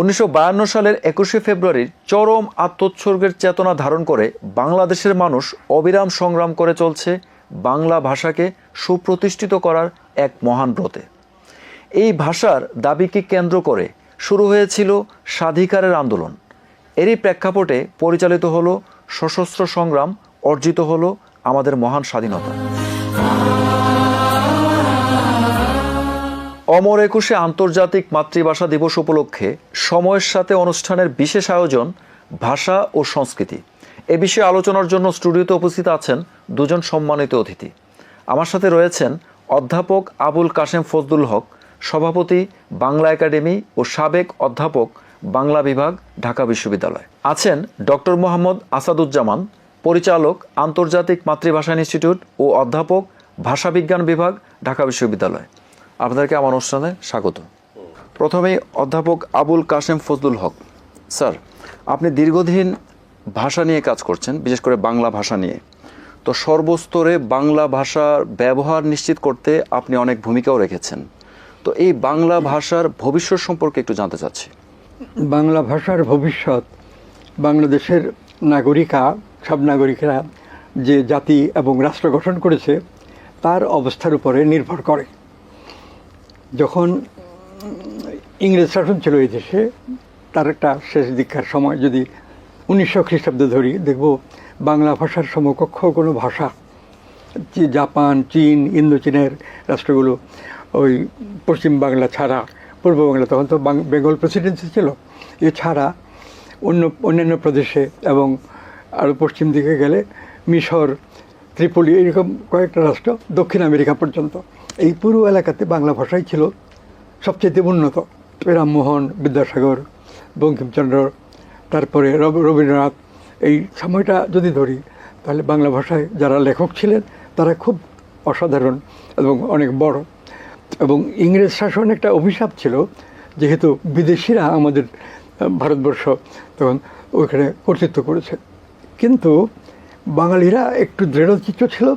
উনিশশো বায়ান্ন সালের একুশে ফেব্রুয়ারির চরম আত্মোৎসর্গের চেতনা ধারণ করে বাংলাদেশের মানুষ অবিরাম সংগ্রাম করে চলছে বাংলা ভাষাকে সুপ্রতিষ্ঠিত করার এক মহান ব্রতে। এই ভাষার দাবিকে কেন্দ্র করে শুরু হয়েছিল স্বাধিকারের আন্দোলন। এরই প্রেক্ষাপটে পরিচালিত হলো সশস্ত্র সংগ্রাম, অর্জিত হলো আমাদের মহান স্বাধীনতা। অমর একুশে আন্তর্জাতিক মাতৃভাষা দিবস উপলক্ষে সময়ের সাথে অনুষ্ঠানের বিশেষ আয়োজন ভাষা ও সংস্কৃতি। এ বিষয়ে আলোচনার জন্য স্টুডিওতে উপস্থিত আছেন দুজন সম্মানিত অতিথি। আমার সাথে রয়েছেন অধ্যাপক আবুল কাশেম ফজদুল হক, সভাপতি বাংলা একাডেমি ও সাবেক অধ্যাপক বাংলা বিভাগ, ঢাকা বিশ্ববিদ্যালয়। আছেন ডক্টর মোহাম্মদ আসাদুজ্জামান, পরিচালক আন্তর্জাতিক মাতৃভাষা ইনস্টিটিউট ও অধ্যাপক ভাষাবিজ্ঞান বিভাগ, ঢাকা বিশ্ববিদ্যালয়। আপনাদেরকে আমার অনুষ্ঠানে স্বাগত। প্রথমেই অধ্যাপক আবুল কাশেম ফজলুল হক। স্যার, আপনি দীর্ঘদিন ভাষা নিয়ে কাজ করছেন, বিশেষ করে বাংলা ভাষা নিয়ে। তো সর্বস্তরে বাংলা ভাষার ব্যবহার নিশ্চিত করতে আপনি অনেক ভূমিকাও রেখেছেন। তো এই বাংলা ভাষার ভবিষ্যৎ সম্পর্কে একটু জানতে চাচ্ছি। বাংলা ভাষার ভবিষ্যৎ, বাংলাদেশের নাগরিকা, সব নাগরিকরা যে জাতি এবং রাষ্ট্র গঠন করেছে, তার অবস্থার উপরে নির্ভর করে। যখন ইংরেজ শাসন ছিল এই দেশে তার একটা শেষ দিককার সময়, যদি উনিশশো খ্রিস্টাব্দে ধরি, দেখব বাংলা ভাষার সমকক্ষ কোনো ভাষা জাপান, চীন, ইন্দোচীনের রাষ্ট্রগুলো, ওই পশ্চিম বাংলা ছাড়া, পূর্ব বাংলা, তখন তো বেঙ্গল প্রেসিডেন্সি ছিল। এছাড়া অন্য, অন্যান্য প্রদেশে এবং আরও পশ্চিম দিকে গেলে মিশর, ত্রিপলি, এরকম কয়েকটা রাষ্ট্র দক্ষিণ আমেরিকা পর্যন্ত। এই পুরো এলাকাতে বাংলা ভাষাই ছিল সবচেয়ে উন্নত। রামমোহন, বিদ্যাসাগর, বঙ্কিমচন্দ্র, তারপরে রব- রবীন্দ্রনাথ। এই সময়টা যদি ধরি, তাহলে বাংলা ভাষায় যারা লেখক ছিলেন, তারা খুব অসাধারণ এবং অনেক বড়। এবং ইংরেজ শাসন একটা অভিশাপ ছিল, যেহেতু বিদেশিরা আমাদের ভারতবর্ষ তখন ওইখানে কর্তৃত্ব করেছে। কিন্তু বাঙালিরা একটু দৃঢ়চিত্ত ছিল,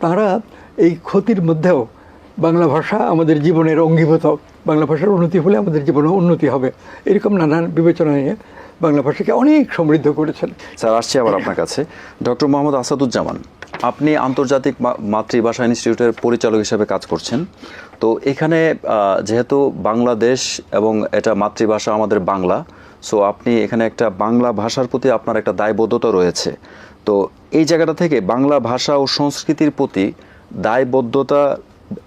তারা এই ক্ষতির মধ্যেও বাংলা ভাষা আমাদের জীবনের অঙ্গীভূত। বাংলা ভাষার উন্নতি হলে আমাদের জীবনে উন্নতি হবে। এরকম নানান বিবেচনা নিয়ে বাংলা ভাষাকে অনেক সমৃদ্ধ করেছেন। স্যার, আসছি আবার আপনার কাছে। ডক্টর মোহাম্মদ আসাদুজ্জামান, আপনি আন্তর্জাতিক মাতৃভাষা ইনস্টিটিউটের পরিচালক হিসেবে কাজ করছেন। তো এখানে যেহেতু বাংলাদেশ এবং এটা মাতৃভাষা আমাদের বাংলা, সো আপনি এখানে একটা বাংলা ভাষার প্রতি আপনার একটা দায়বদ্ধতা রয়েছে। তো এই জায়গাটা থেকে বাংলা ভাষা ও সংস্কৃতির প্রতি দায়বদ্ধতা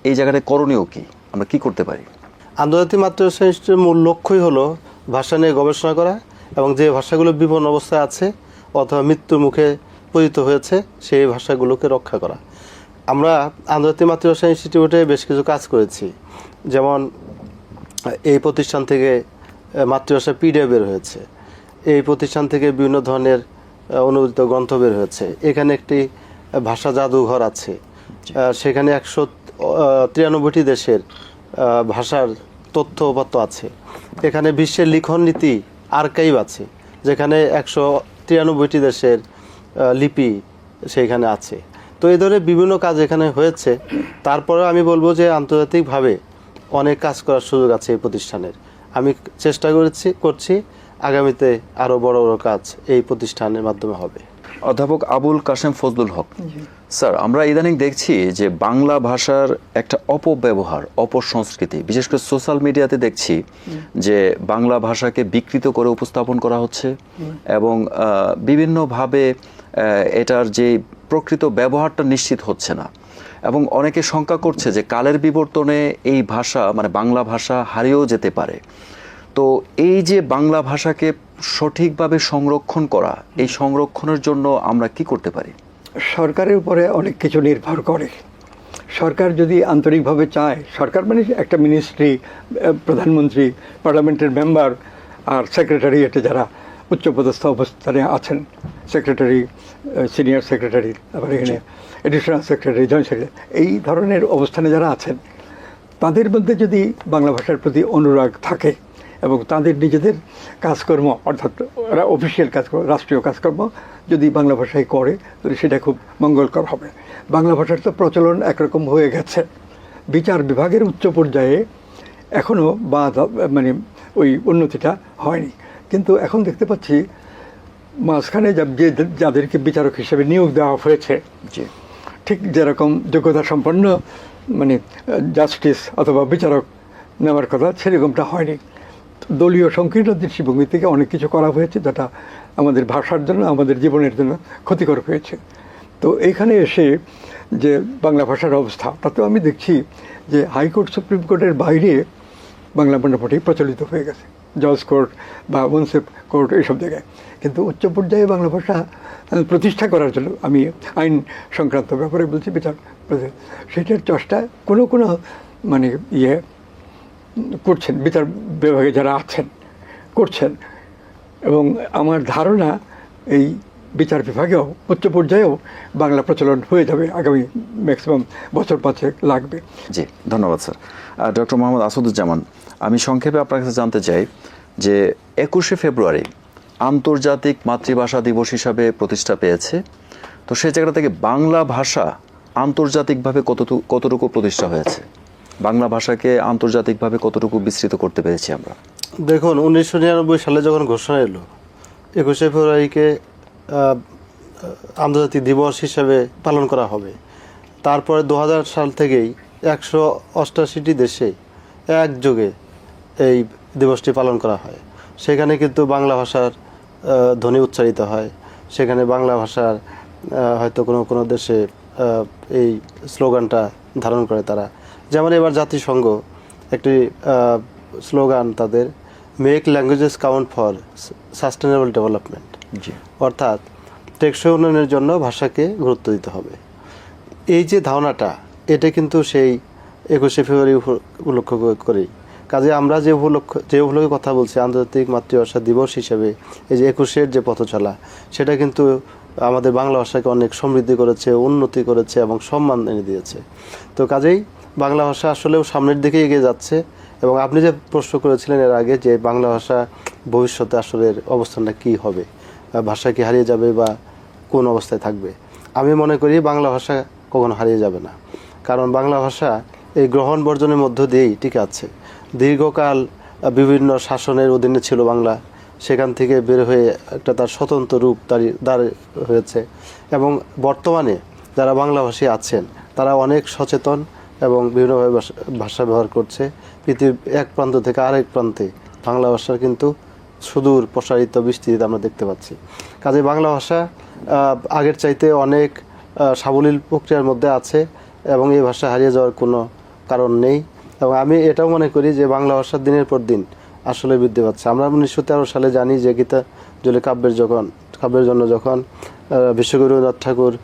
এই জায়গাটা করণীয় কি? আমরা কি করতে পারি? আন্তর্জাতিক মাতৃভাষা ইনস্টিটিউটের মূল লক্ষ্যই হলো ভাষা নিয়ে গবেষণা করা এবং যে ভাষাগুলো বিপন্ন অবস্থায় আছে অথবা মৃত্যুর মুখে পতিত হয়েছে সেই ভাষাগুলোকে রক্ষা করা। আমরা আন্তর্জাতিক মাতৃভাষা ইনস্টিটিউটে বেশ কিছু কাজ করেছি। যেমন এই প্রতিষ্ঠান থেকে মাতৃভাষা পিডিএফ বের হয়েছে। এই প্রতিষ্ঠান থেকে বিভিন্ন ধরনের আহ, অনুদিত গ্রন্থ বের হয়েছে। এখানে একটি ভাষা জাদুঘর আছে। সেখানে একশো তিরানব্বইটি দেশের ভাষার তথ্য উপাত্ত আছে। এখানে বিশ্বের লিখন নীতি আর্কাইভ আছে, যেখানে একশো তিরানব্বইটি দেশের লিপি সেইখানে আছে। তো এই ধরনের বিভিন্ন কাজ এখানে হয়েছে। তারপরে আমি বলব যে আন্তর্জাতিকভাবে অনেক কাজ করার সুযোগ আছে এই প্রতিষ্ঠানের। আমি চেষ্টা করেছি, করছি। আগামীতে আরও বড় বড় কাজ এই প্রতিষ্ঠানের মাধ্যমে হবে। অধ্যাপক আবুল কাশেম ফজলুল হক। স্যার আমরা ইদানিং দেখছি যে বাংলা ভাষার একটা অপব্যবহার অপসংস্কৃতি বিশেষ করে সোশ্যাল মিডিয়াতে দেখছি যে বাংলা ভাষাকে বিকৃত করে উপস্থাপন করা হচ্ছে এবং বিভিন্নভাবে এটার যে প্রকৃত ব্যবহারটা নিশ্চিত হচ্ছে না। এবং অনেকে শঙ্কা করছে যে কালের বিবর্তনে এই ভাষা মানে বাংলা ভাষা হারিয়েও যেতে পারে। তো এই যে বাংলা ভাষাকে সঠিকভাবে সংরক্ষণ করা, এই সংরক্ষণের জন্য আমরা কি করতে পারি? সরকারের উপরে অনেক কিছু নির্ভর করে। সরকার যদি আন্তরিকভাবে চায়, সরকার মানে একটা মিনিস্ট্রি প্রধানমন্ত্রী পার্লামেন্টের মেম্বার আর সেক্রেটারিয়েটে যারা উচ্চপদস্থ অবস্থানে আছেন সেক্রেটারি সিনিয়র সেক্রেটারি আবার এখানে এডিশনাল সেক্রেটারি জয়েন্ট সেক্রেটারি এই ধরনের অবস্থানে যারা আছেন, তাদের মধ্যে যদি বাংলা ভাষার প্রতি অনুরাগ থাকে এবং তাদের নিজেদের কাজকর্ম অর্থাৎ ওরা অফিসিয়াল কাজকর্ম রাষ্ট্রীয় কাজকর্ম যদি বাংলা ভাষায় করে তাহলে সেটা খুব মঙ্গলকর হবে। বাংলা ভাষার তো প্রচলন একরকম হয়ে গেছে। বিচার বিভাগের উচ্চ পর্যায়ে এখনও বা মানে ওই উন্নতিটা হয়নি। কিন্তু এখন দেখতে পাচ্ছি মাঝখানে যা- যে যাদেরকে বিচারক হিসেবে নিয়োগ দেওয়া হয়েছে যে ঠিক যেরকম যোগ্যতা সম্পন্ন মানে জাস্টিস অথবা বিচারক নেওয়ার কথা সেরকমটা হয়নি। দলীয় সংকীর্ণ দৃষ্টিভঙ্গি থেকে অনেক কিছু করা হয়েছে যেটা আমাদের ভাষার জন্য, আমাদের জীবনের জন্য ক্ষতিকর হয়েছে। তো এখানে এসে যে বাংলা ভাষার অবস্থা, তাতেও আমি দেখছি যে হাইকোর্ট, সুপ্রিম কোর্টের বাইরে বাংলা মোটামুটি প্রচলিত হয়ে গেছে। জজ কোর্ট বা মুন্সিপ কোর্ট এইসব জায়গায়। কিন্তু উচ্চ পর্যায়ে বাংলা ভাষা প্রতিষ্ঠা করার জন্য আমি আইন সংক্রান্ত ব্যাপারে বলছি, বিচার সেটার চেষ্টা কোনো কোনো মানে ইয়ে করছেন, বিচার বিভাগে যারা আছেন, করছেন। এবং আমার ধারণা এই বিচার বিভাগেও, উচ্চ পর্যায়েও বাংলা প্রচলন হয়ে যাবে আগামী ম্যাক্সিমাম বছর পাঁচেক লাগবে। জি, ধন্যবাদ, স্যার। ডক্টর মোহাম্মদ আসাদুজ্জামান, আমি সংক্ষেপে আপনার কাছে জানতে চাই যে একুশে ফেব্রুয়ারি আন্তর্জাতিক মাতৃভাষা দিবস হিসাবে প্রতিষ্ঠা পেয়েছে। তো সেই জায়গাটা থেকে বাংলা ভাষা আন্তর্জাতিকভাবে কতটুকু কতটুকু প্রতিষ্ঠা হয়েছে? বাংলা ভাষাকে আন্তর্জাতিকভাবে কতটুকু বিস্তৃত করতে পেরেছি আমরা? দেখুন, উনিশশো নিরানব্বই সালে যখন ঘোষণা এলো, একুশে ফেব্রুয়ারিকে আন্তর্জাতিক দিবস হিসেবে পালন করা হবে। তারপরে দু হাজার সাল থেকেই একশো অষ্টাশিটি দেশে একযোগে এই দিবসটি পালন করা হয়। সেখানে কিন্তু বাংলা ভাষার ধ্বনি উচ্চারিত হয়। সেখানে বাংলা ভাষার হয়তো কোনো কোনো দেশে এই স্লোগানটা ধারণ করে তারা। যেমন এবার জাতিসংঘ একটি স্লোগান তাদের make languages count for sustainable development জি। অর্থাৎ টেকসই উন্নয়নের জন্য ভাষাকে গুরুত্ব দিতে হবে। এই যে ধারণাটা এটা কিন্তু সেই একুশে ফেব্রুয়ারি উপলক্ষ করে- করেই। কাজে আমরা যে উপলক্ষ যে উপলক্ষে কথা বলছি আন্তর্জাতিক মাতৃভাষা দিবস হিসেবে এই যে একুশের যে পথচলা সেটা কিন্তু আমাদের বাংলা ভাষাকে অনেক সমৃদ্ধি করেছে উন্নতি করেছে এবং সম্মান এনে দিয়েছে। তো কাজেই বাংলা ভাষা আসলেও সামনের দিকে এগিয়ে যাচ্ছে। এবং আপনি যে প্রশ্ন করেছিলেন এর আগে যে বাংলা ভাষা ভবিষ্যতে আসলে অবস্থানটা কী হবে ভাষা কি হারিয়ে যাবে বা কোন অবস্থায় থাকবে, আমি মনে করি বাংলা ভাষা কখনো হারিয়ে যাবে না। কারণ বাংলা ভাষা এই গ্রহণ বর্জনের মধ্য দিয়েই টিকে আছে। দীর্ঘকাল বিভিন্ন শাসনের অধীনে ছিল বাংলা, সেখান থেকে বের হয়ে একটা তার স্বতন্ত্র রূপ দাঁড়িয়ে দাঁড় হয়েছে। এবং বর্তমানে যারা বাংলাভাষী আছেন, তারা অনেক সচেতন এবং বিভিন্নভাবে ভাষা- ব্যবহার করছে। পৃথিবীর এক প্রান্ত থেকে আরেক প্রান্তে বাংলা ভাষার কিন্তু সুদূর প্রসারিত বিস্তৃত আমরা দেখতে পাচ্ছি। কাজে বাংলা ভাষা আগের চাইতে অনেক সাবলীল প্রক্রিয়ার মধ্যে আছে এবং এই ভাষা হারিয়ে যাওয়ার কোনো কারণ নেই। এবং আমি এটাও মনে করি যে বাংলা ভাষা দিনের পর দিন আসলে বৃদ্ধি পাচ্ছে। আমরা উনিশশো তেরো সালে জানি যে গীতা জলে কাব্যের যখন কাব্যের জন্য যখন রবীন্দ্রনাথ ঠাকুর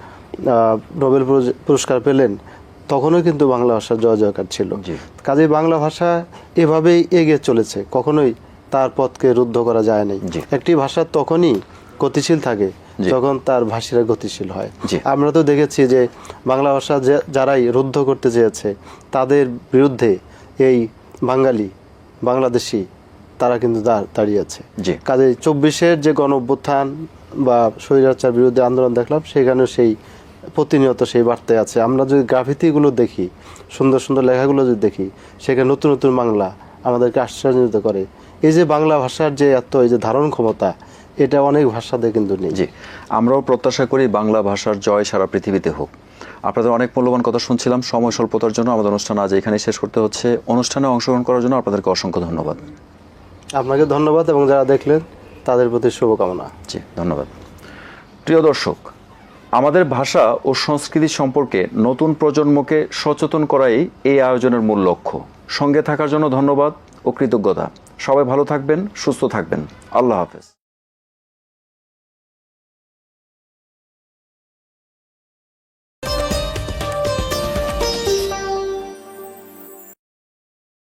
নোবেল পুরস্কার পেলেন তখনও কিন্তু বাংলা ভাষার জয় জয়কার ছিল। কাজে বাংলা ভাষা এভাবেই এগিয়ে চলেছে। কখনোই তার পথকে রুদ্ধ করা যায় নাই। একটি ভাষা তখনই গতিশীল থাকে যখন তার ভাষীরা গতিশীল হয়। আমরা তো দেখেছি যে বাংলা ভাষা যারাই রুদ্ধ করতে চেয়েছে তাদের বিরুদ্ধে এই বাঙালি বাংলাদেশি তারা কিন্তু দাঁড়িয়েছে। কাজে চব্বিশের যে গণ অভ্যুত্থান বা স্বৈরাচার বিরুদ্ধে আন্দোলন দেখলাম সেখানেও সেই প্রতিনিয়ত সেই বার্তায় আছে। আমরা যদি গ্রাফিতিগুলো দেখি সুন্দর সুন্দর লেখাগুলো যদি দেখি সেখানে নতুন নতুন বাংলা আমাদেরকে আশ্চর্যজনিত করে। এই যে বাংলা ভাষার যে এত এই যে ধারণ ক্ষমতা এটা অনেক ভাষাতে কিন্তু নেই। জি। আমরাও প্রত্যাশা করি বাংলা ভাষার জয় সারা পৃথিবীতে হোক। আপনাদের অনেক মূল্যবান কথা শুনছিলাম। সময় স্বল্পতার জন্য আমাদের অনুষ্ঠান আজ এখানে শেষ করতে হচ্ছে। অনুষ্ঠানে অংশগ্রহণ করার জন্য আপনাদেরকে অসংখ্য ধন্যবাদ। আপনাকে ধন্যবাদ এবং যারা দেখলেন তাদের প্রতি শুভকামনা। জি ধন্যবাদ। প্রিয় দর্শক আমাদের ভাষা ও সংস্কৃতি সম্পর্কে নতুন প্রজন্মকে সচেতন করাই এই আয়োজনের মূল লক্ষ্য। সঙ্গে থাকার জন্য ধন্যবাদ ও কৃতজ্ঞতা। সবাই ভালো থাকবেন, সুস্থ থাকবেন। আল্লাহ হাফেজ।